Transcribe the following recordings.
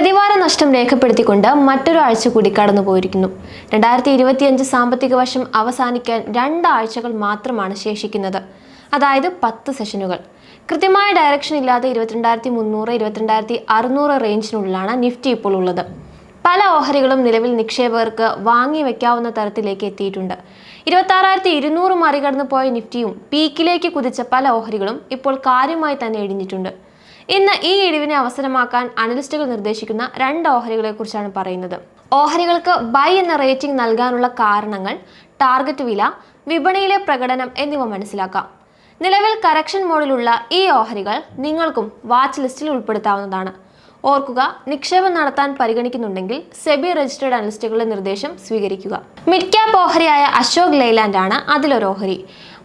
പ്രതിവാര നഷ്ടം രേഖപ്പെടുത്തിക്കൊണ്ട് മറ്റൊരു ആഴ്ച കൂടി കടന്നു പോയിരിക്കുന്നു രണ്ടായിരത്തി ഇരുപത്തിയഞ്ച് സാമ്പത്തിക വർഷം അവസാനിക്കാൻ രണ്ടാഴ്ചകൾ മാത്രമാണ് ശേഷിക്കുന്നത്. അതായത് പത്ത് സെഷനുകൾ. കൃത്യമായ ഡയറക്ഷൻ ഇല്ലാതെ ഇരുപത്തിരണ്ടായിരത്തി മുന്നൂറ് ഇരുപത്തിരണ്ടായിരത്തി അറുന്നൂറ് റേഞ്ചിനുള്ളിലാണ് നിഫ്റ്റി ഇപ്പോൾ ഉള്ളത്. പല ഓഹരികളും നിലവിൽ നിക്ഷേപകർക്ക് വാങ്ങി വെക്കാവുന്ന തരത്തിലേക്ക് എത്തിയിട്ടുണ്ട്. ഇരുപത്തി ആറായിരത്തി ഇരുന്നൂറ് മറികടന്നു പോയ നിഫ്റ്റിയും പീക്കിലേക്ക് കുതിച്ച പല ഓഹരികളും ഇപ്പോൾ കാര്യമായി തന്നെ ഇടിഞ്ഞിട്ടുണ്ട്. ഇന്ന് ഈ ഇടിവിനെ അവസരമാക്കാൻ അനലിസ്റ്റുകൾ നിർദ്ദേശിക്കുന്ന രണ്ട് ഓഹരികളെ കുറിച്ചാണ് പറയുന്നത്. ഓഹരികൾക്ക് ബൈ എന്ന റേറ്റിംഗ് നൽകാനുള്ള കാരണങ്ങൾ ടാർഗറ്റ് വില വിപണിയിലെ പ്രകടനം എന്നിവ മനസ്സിലാക്കാം. നിലവിൽ കറക്ഷൻ മോഡിലുള്ള ഈ ഓഹരികൾ നിങ്ങൾക്കും വാച്ച് ലിസ്റ്റിൽ ഉൾപ്പെടുത്താവുന്നതാണ്. ഓർക്കുക നിക്ഷേപം നടത്താൻ പരിഗണിക്കുന്നുണ്ടെങ്കിൽ സെബി രജിസ്റ്റേഡ് അനലിസ്റ്റുകളുടെ നിർദ്ദേശം സ്വീകരിക്കുക. മിഡ് ക്യാപ് ഓഹരിയായ അശോക് ലെയ്ലാൻഡ് ആണ് അതിലൊരു ഓഹരി.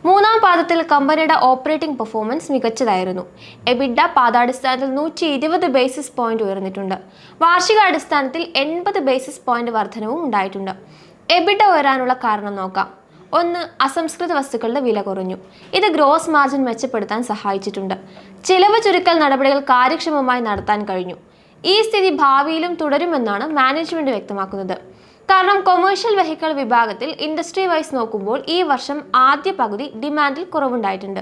മൂന്നാം പാദത്തിൽ കമ്പനിയുടെ ഓപ്പറേറ്റിംഗ് പെർഫോമൻസ് മികച്ചതായിരുന്നു. എബിഡ പാദാടിസ്ഥാനത്തിൽ നൂറ്റി ഇരുപത് ബേസിസ് പോയിന്റ് ഉയർന്നിട്ടുണ്ട് വാർഷികാടിസ്ഥാനത്തിൽ എൺപത് ബേസിസ് പോയിന്റ് വർധനവും ഉണ്ടായിട്ടുണ്ട്. എബിഡ ഉയരാനുള്ള കാരണം നോക്കാം. ഒന്ന് അസംസ്കൃത വസ്തുക്കളുടെ വില കുറഞ്ഞു. ഇത് ഗ്രോസ് മാർജിൻ മെച്ചപ്പെടുത്താൻ സഹായിച്ചിട്ടുണ്ട്. ചിലവ് ചുരുക്കൽ നടപടികൾ കാര്യക്ഷമമായി നടത്താൻ കഴിഞ്ഞു. ഈ സ്ഥിതി ഭാവിയിലും തുടരുമെന്നാണ് മാനേജ്മെന്റ് വ്യക്തമാക്കുന്നത്. കാരണം കൊമേഴ്ഷ്യൽ വെഹിക്കിൾ വിഭാഗത്തിൽ ഇൻഡസ്ട്രി വൈസ് നോക്കുമ്പോൾ ഈ വർഷം ആദ്യ പകുതി ഡിമാൻഡിൽ കുറവുണ്ടായിട്ടുണ്ട്.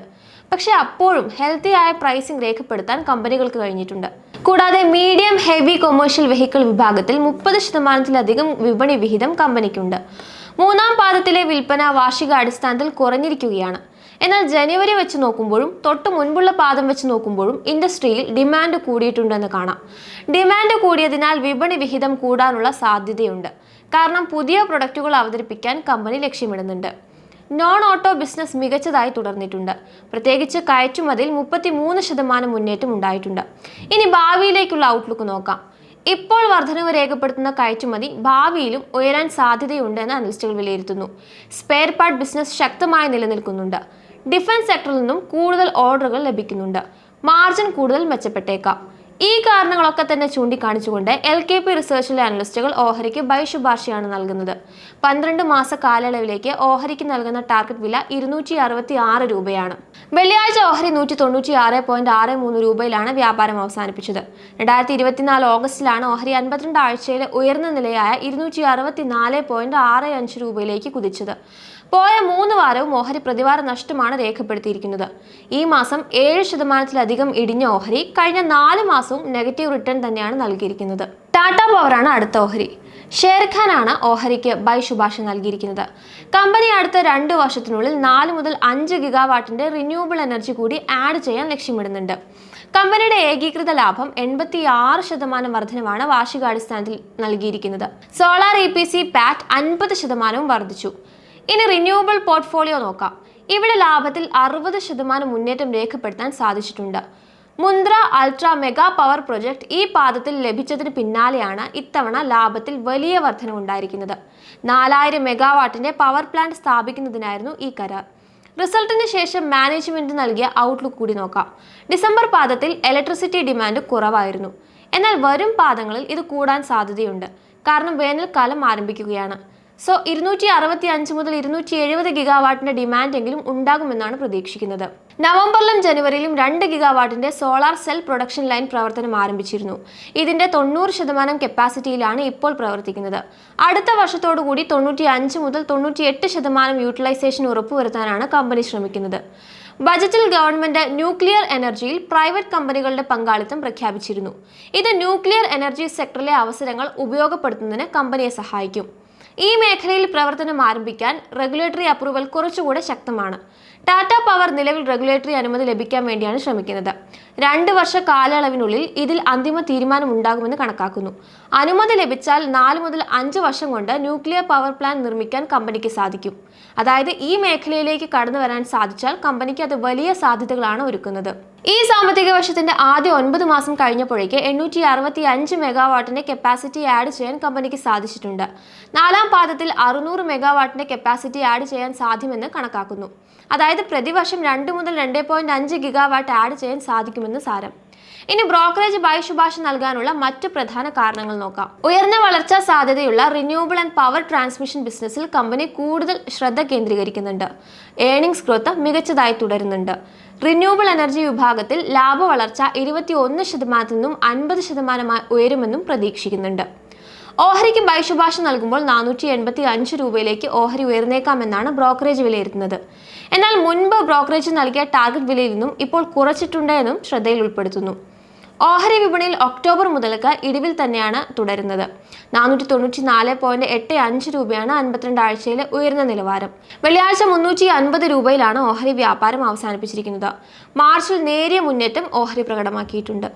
പക്ഷേ അപ്പോഴും ഹെൽത്തി ആയ പ്രൈസിംഗ് രേഖപ്പെടുത്താൻ കമ്പനികൾക്ക് കഴിഞ്ഞിട്ടുണ്ട്. കൂടാതെ മീഡിയം ഹെവി കൊമേഴ്ഷ്യൽ വെഹിക്കിൾ വിഭാഗത്തിൽ മുപ്പത് ശതമാനത്തിലധികം വിപണി വിഹിതം കമ്പനിക്കുണ്ട്. മൂന്നാം പാദത്തിലെ വിൽപ്പന വാർഷികാടിസ്ഥാനത്തിൽ കുറഞ്ഞിരിക്കുകയാണ്. എന്നാൽ ജനുവരി വെച്ച് നോക്കുമ്പോഴും തൊട്ട് മുൻപുള്ള പാദം വെച്ച് നോക്കുമ്പോഴും ഇൻഡസ്ട്രിയിൽ ഡിമാൻഡ് കൂടിയിട്ടുണ്ടെന്ന് കാണാം. ഡിമാൻഡ് കൂടിയതിനാൽ വിപണി വിഹിതം കൂടാനുള്ള സാധ്യതയുണ്ട്. കാരണം പുതിയ പ്രൊഡക്റ്റുകൾ അവതരിപ്പിക്കാൻ കമ്പനി ലക്ഷ്യമിടുന്നുണ്ട്. നോൺ ഓട്ടോ ബിസിനസ് മികച്ചതായി തുടർന്നിട്ടുണ്ട്. പ്രത്യേകിച്ച് കയറ്റുമതിയിൽ മുപ്പത്തി മൂന്ന് ശതമാനം മുന്നേറ്റം ഉണ്ടായിട്ടുണ്ട്. ഇനി ഭാവിയിലേക്കുള്ള ഔട്ട്ലുക്ക് നോക്കാം. ഇപ്പോൾ വർധനവ് രേഖപ്പെടുത്തുന്ന കയറ്റുമതി ഭാവിയിലും ഉയരാൻ സാധ്യതയുണ്ടെന്ന് അനലിസ്റ്റുകൾ വിലയിരുത്തുന്നു. സ്പെയർ പാർട്ട് ബിസിനസ് ശക്തമായി നിലനിൽക്കുന്നുണ്ട്. ഡിഫൻസ് സെക്ടറിൽ നിന്നും കൂടുതൽ ഓർഡറുകൾ ലഭിക്കുന്നുണ്ട്. മാർജിൻ കൂടുതൽ മെച്ചപ്പെട്ടേക്കാം. ഈ കാരണങ്ങളൊക്കെ തന്നെ ചൂണ്ടിക്കാണിച്ചുകൊണ്ട് എൽ കെ പി റിസർച്ചിലെ അനലിസ്റ്റുകൾ ഓഹരിക്ക് ബൈ ശുപാർശയാണ് നൽകുന്നത്. പന്ത്രണ്ട് മാസ കാലയളവിലേക്ക് ഓഹരിക്ക് നൽകുന്ന ടാർഗറ്റ് വില ഇരുന്നൂറ്റി അറുപത്തി ആറ് രൂപയാണ്. വെള്ളിയാഴ്ച ഓഹരി നൂറ്റി തൊണ്ണൂറ്റി ആറ് പോയിന്റ് ആറ് മൂന്ന് രൂപയിലാണ് വ്യാപാരം അവസാനിപ്പിച്ചത്. രണ്ടായിരത്തി ഇരുപത്തിനാല് ഓഗസ്റ്റിലാണ് ഓഹരി അൻപത്തിരണ്ട് ആഴ്ചയിലെ ഉയർന്ന നിലയായ ഇരുന്നൂറ്റി അറുപത്തി നാല് പോയിന്റ് ആറ് അഞ്ച് രൂപയിലേക്ക് കുതിച്ചത്. പോയ മൂന്ന് വാരവും ഓഹരി പ്രതിവാര നഷ്ടമാണ് രേഖപ്പെടുത്തിയിരിക്കുന്നത്. ഈ മാസം ഏഴ് ശതമാനത്തിലധികം ഇടിഞ്ഞ ഓഹരി കഴിഞ്ഞ നാല് മാസവും നെഗറ്റീവ് റിട്ടേൺ തന്നെയാണ് നൽകിയിരിക്കുന്നത്. ടാറ്റ പവറാണ് അടുത്ത ഓഹരി. ഷേർഖാനാണ് ഓഹരിക്ക് ബൈ ശുപാർശ നൽകിയിരിക്കുന്നത്. കമ്പനി അടുത്ത രണ്ട് വർഷത്തിനുള്ളിൽ നാല് മുതൽ അഞ്ച് ഗിഗാവാട്ടിന്റെ റിന്യൂവബിൾ എനർജി കൂടി ആഡ് ചെയ്യാൻ ലക്ഷ്യമിടുന്നുണ്ട്. കമ്പനിയുടെ ഏകീകൃത ലാഭം എൺപത്തി ആറ് ശതമാനം വർധനമാണ് വാർഷികാടിസ്ഥാനത്തിൽ നൽകിയിരിക്കുന്നത്. Solar E P C PAT അൻപത് ശതമാനവും വർദ്ധിച്ചു. ഇനി റിന്യൂവബിൾ പോർട്ട്ഫോളിയോ നോക്കാം. ഇവിടെ ലാഭത്തിൽ അറുപത് ശതമാനം മുന്നേറ്റം രേഖപ്പെടുത്താൻ സാധിച്ചിട്ടുണ്ട്. Mundra ultra mega power project ഈ പാദത്തിൽ ലഭിച്ചതിന് പിന്നാലെയാണ് ഇത്തവണ ലാഭത്തിൽ വലിയ വർധനവുണ്ടായിരിക്കുന്നത് നാലായിരം മെഗാവാട്ടിന്റെ പവർ പ്ലാന്റ് സ്ഥാപിക്കുന്നതിനായിരുന്നു ഈ കരാർ. റിസൾട്ടിന് ശേഷം മാനേജ്മെന്റ് നൽകിയ ഔട്ട്ലുക്ക് കൂടി നോക്കാം. ഡിസംബർ പാദത്തിൽ ഇലക്ട്രിസിറ്റി ഡിമാൻഡ് കുറവായിരുന്നു. എന്നാൽ വരും പാദങ്ങളിൽ ഇത് കൂടാൻ സാധ്യതയുണ്ട്. കാരണം വേനൽക്കാലം ആരംഭിക്കുകയാണ്. സോ ഇരുന്നൂറ്റി അറുപത്തി അഞ്ച് മുതൽ ഇരുന്നൂറ്റി എഴുപത് ഗിഗാവാട്ടിന്റെ ഡിമാൻഡ് എങ്കിലും ഉണ്ടാകുമെന്നാണ് പ്രതീക്ഷിക്കുന്നത്. നവംബറിലും ജനുവരിയിലും രണ്ട് ഗിഗാവാട്ടിന്റെ സോളാർ സെൽ പ്രൊഡക്ഷൻ ലൈൻ പ്രവർത്തനം ആരംഭിച്ചിരുന്നു. ഇതിന്റെ തൊണ്ണൂറ് ശതമാനം കപ്പാസിറ്റിയിലാണ് ഇപ്പോൾ പ്രവർത്തിക്കുന്നത്. അടുത്ത വർഷത്തോടുകൂടി തൊണ്ണൂറ്റി അഞ്ച് മുതൽ തൊണ്ണൂറ്റി എട്ട് ശതമാനം യൂട്ടിലൈസേഷൻ ഉറപ്പുവരുത്താനാണ് കമ്പനി ശ്രമിക്കുന്നത്. ബജറ്റിൽ ഗവൺമെന്റ് ന്യൂക്ലിയർ എനർജിയിൽ പ്രൈവറ്റ് കമ്പനികളുടെ പങ്കാളിത്തം പ്രഖ്യാപിച്ചിരുന്നു. ഇത് ന്യൂക്ലിയർ എനർജി സെക്ടറിലെ അവസരങ്ങൾ ഉപയോഗപ്പെടുത്തുന്നതിന് കമ്പനിയെ സഹായിക്കും. ഈ മേഖലയിൽ പ്രവർത്തനം ആരംഭിക്കാൻ റെഗുലേറ്ററി അപ്രൂവൽ കുറച്ചുകൂടെ ശക്തമാണ്. ടാറ്റ പവർ നിലവിൽ റെഗുലേറ്ററി അനുമതി ലഭിക്കാൻ വേണ്ടിയാണ് ശ്രമിക്കുന്നത്. രണ്ട് വർഷ കാലയളവിനുള്ളിൽ ഇതിൽ അന്തിമ തീരുമാനം ഉണ്ടാകുമെന്ന് കണക്കാക്കുന്നു. അനുമതി ലഭിച്ചാൽ നാല് മുതൽ അഞ്ച് വർഷം കൊണ്ട് ന്യൂക്ലിയർ പവർ പ്ലാന്റ് നിർമ്മിക്കാൻ കമ്പനിക്ക് സാധിക്കും. അതായത് ഈ മേഖലയിലേക്ക് കടന്നു വരാൻ സാധിച്ചാൽ കമ്പനിക്ക് അത് വലിയ സാധ്യതകളാണ് ഒരുക്കുന്നത്. ഈ സാമ്പത്തിക വർഷത്തിന്റെ ആദ്യ ഒൻപത് മാസം കഴിഞ്ഞപ്പോഴേക്ക് എണ്ണൂറ്റി അറുപത്തി അഞ്ച് മെഗാവാട്ടിന്റെ കപ്പാസിറ്റി ആഡ് ചെയ്യാൻ കമ്പനിക്ക് സാധിച്ചിട്ടുണ്ട്. നാലാം പാദത്തിൽ അറുന്നൂറ് മെഗാവാട്ടിന്റെ കപ്പാസിറ്റി ആഡ് ചെയ്യാൻ സാധ്യമെന്ന് കണക്കാക്കുന്നു. അതായത് പ്രതിവർഷം രണ്ട് മുതൽ രണ്ട് പോയിന്റ് അഞ്ച് ഗിഗാവാട്ട് ആഡ് ചെയ്യാൻ സാധിക്കുമെന്ന് സാരം. ഇനി ബ്രോക്കറേജ് ബൈ ശുപാർശ നൽകാനുള്ള മറ്റു പ്രധാന കാരണങ്ങൾ നോക്കാം. ഉയർന്ന വളർച്ചാ സാധ്യതയുള്ള റിന്യൂവബിൾ ആൻഡ് പവർ ട്രാൻസ്മിഷൻ ബിസിനസ്സിൽ കമ്പനി കൂടുതൽ ശ്രദ്ധ കേന്ദ്രീകരിക്കുന്നുണ്ട്. ഏണിംഗ്സ് ഗ്രോത്ത് മികച്ചതായി തുടരുന്നുണ്ട്. റിന്യൂവബിൾ എനർജി വിഭാഗത്തിൽ ലാഭ വളർച്ച ഇരുപത്തി ഒന്ന് ശതമാനത്തിൽ നിന്നും അൻപത് ശതമാനമായി ഉയരുമെന്നും പ്രതീക്ഷിക്കുന്നുണ്ട്. ഓഹരിക്ക് ബൈശുഭാഷ നൽകുമ്പോൾ നാനൂറ്റി എൺപത്തി അഞ്ച് രൂപയിലേക്ക് ഓഹരി ഉയർന്നേക്കാമെന്നാണ് ബ്രോക്കറേജ് വിലയിരുത്തുന്നത്. എന്നാൽ മുൻപ് ബ്രോക്കറേജ് നൽകിയ ടാർഗറ്റ് വിലയിൽ നിന്നും ഇപ്പോൾ കുറച്ചിട്ടുണ്ട് എന്നും ശ്രദ്ധയിൽ ഉൾപ്പെടുത്തുന്നു. ഓഹരി വിപണിയിൽ ഒക്ടോബർ മുതൽക്ക് ഇടിവിൽ തന്നെയാണ് തുടരുന്നത്. നാനൂറ്റി തൊണ്ണൂറ്റി നാല് പോയിന്റ് എട്ട് അഞ്ച് രൂപയാണ് അൻപത്തിരണ്ട് ആഴ്ചയിലെ ഉയർന്ന നിലവാരം. വെള്ളിയാഴ്ച മുന്നൂറ്റി അൻപത് രൂപയിലാണ് ഓഹരി വ്യാപാരം അവസാനിപ്പിച്ചിരിക്കുന്നത്. മാർച്ചിൽ നേരിയ മുന്നേറ്റം ഓഹരി പ്രകടമാക്കിയിട്ടുണ്ട്.